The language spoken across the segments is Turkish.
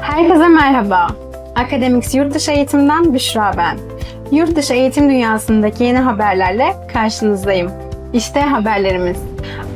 Herkese merhaba. Akademiks Yurtdışı Eğitim'den Büşra ben. Yurtdışı eğitim dünyasındaki yeni haberlerle karşınızdayım. İşte haberlerimiz.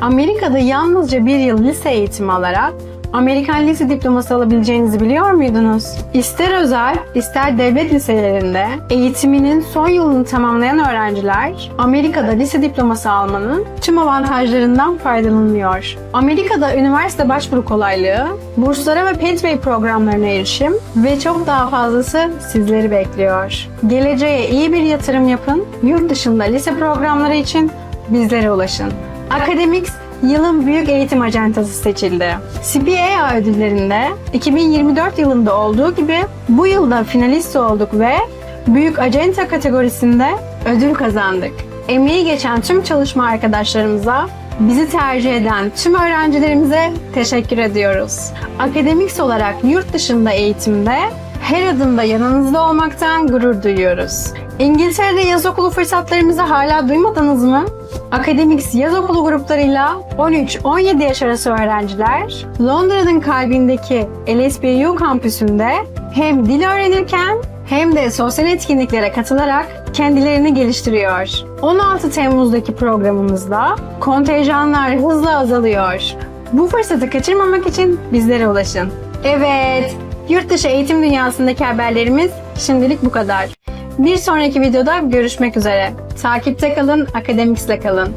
Amerika'da yalnızca bir yıl lise eğitimi alarak Amerikan lise diploması alabileceğinizi biliyor muydunuz? İster özel, ister devlet liselerinde eğitiminin son yılını tamamlayan öğrenciler Amerika'da lise diploması almanın tüm avantajlarından faydalanıyor. Amerika'da üniversite başvuru kolaylığı, burslara ve Pathway programlarına erişim ve çok daha fazlası sizleri bekliyor. Geleceğe iyi bir yatırım yapın, yurt dışında lise programları için bizlere ulaşın. Akademiks Yılın Büyük Eğitim Acentası seçildi. CPAA ödüllerinde 2024 yılında olduğu gibi bu yılda finalist olduk ve Büyük Acenta kategorisinde ödül kazandık. Emeği geçen tüm çalışma arkadaşlarımıza, bizi tercih eden tüm öğrencilerimize teşekkür ediyoruz. Akademiks olarak yurt dışında eğitimde her adımda yanınızda olmaktan gurur duyuyoruz. İngiltere'de yaz okulu fırsatlarımızı hala duymadınız mı? Akademiks yaz okulu gruplarıyla 13-17 yaş arası öğrenciler Londra'nın kalbindeki LSBU kampüsünde hem dil öğrenirken hem de sosyal etkinliklere katılarak kendilerini geliştiriyor. 16 Temmuz'daki programımızda kontenjanlar hızla azalıyor. Bu fırsatı kaçırmamak için bizlere ulaşın. Evet, yurt dışı eğitim dünyasındaki haberlerimiz şimdilik bu kadar. Bir sonraki videoda görüşmek üzere. Takipte kalın, akademiksle kalın.